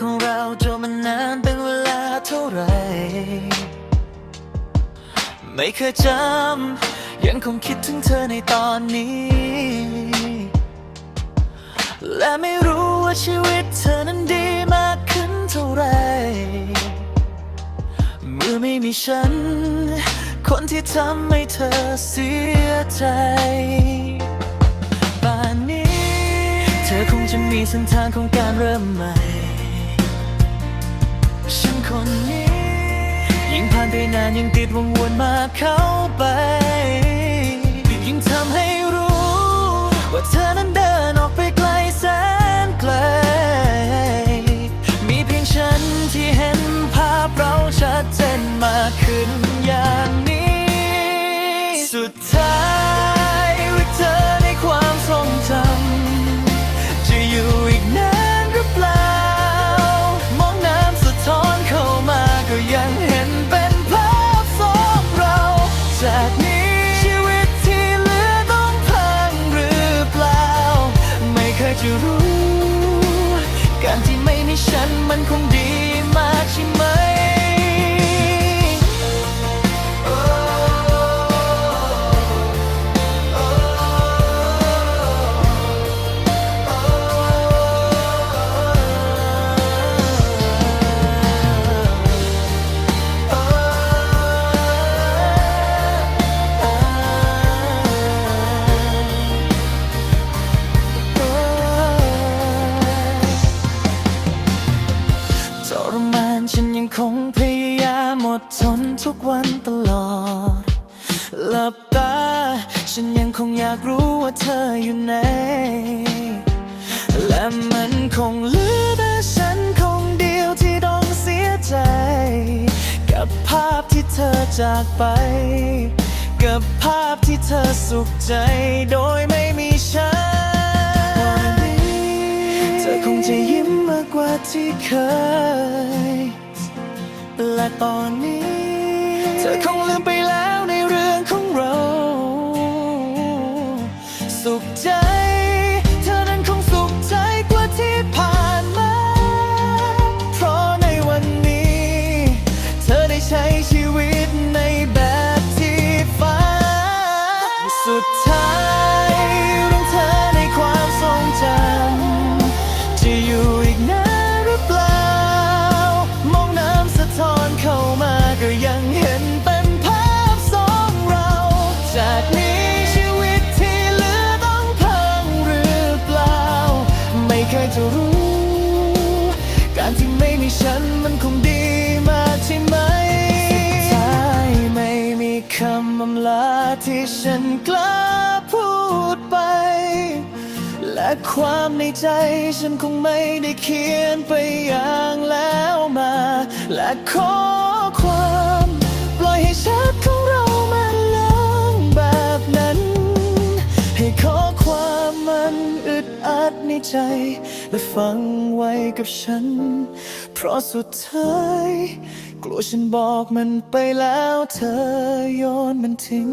ของเราจนมันานเป็นเวลาเท่าไร ไม่เคยจำยังคงคิดถึงเธอในตอนนี้ และไม่รู้ว่าชีวิตเธอนั้นดีมากขึ้นเท่าไหร่เมื่อไม่มีฉัน คนที่ทำให้เธอเสียใจป่านนี้ เธอคงจะมีเส้นทางของการเริ่มใหม่ คนนี้ ยิ่งผ่านไปนานยิ่งติดวงวนมาเข้าไปยิ่งทำให้รู้ ว่าเธอนั้นได้ จากนี้ ชีวิตที่เหลือต้องพังหรือเปล่า ไม่เคยจะรู้ การที่ไม่มีฉันมันคงดี งพยายามอดทนทุกวันตลอดหลับตา ฉันยังคงอยากรู้ว่าเธออยู่ไหน และมันคงเหลือแต่ฉันคงเดียวที่ต้องเสียใจ กับภาพที่เธอจากไป กับภาพที่เธอสุขใจโดยไม่มีฉัน เธอคงจะยิ้มมากกว่าที่เคย และตอนนี้ เธอคงลืมไป ความในใจฉันคงไม่ได้เขียนไปอย่างแล้วมา และขอความ ปล่อยให้ชัดของเรามันลงแบบนั้น ให้ขอความมันอึดอัดในใจ และฝังไว้กับฉัน เพราะสุดท้าย กลัวฉันบอกมันไปแล้วเธอโยนมันทิ้ง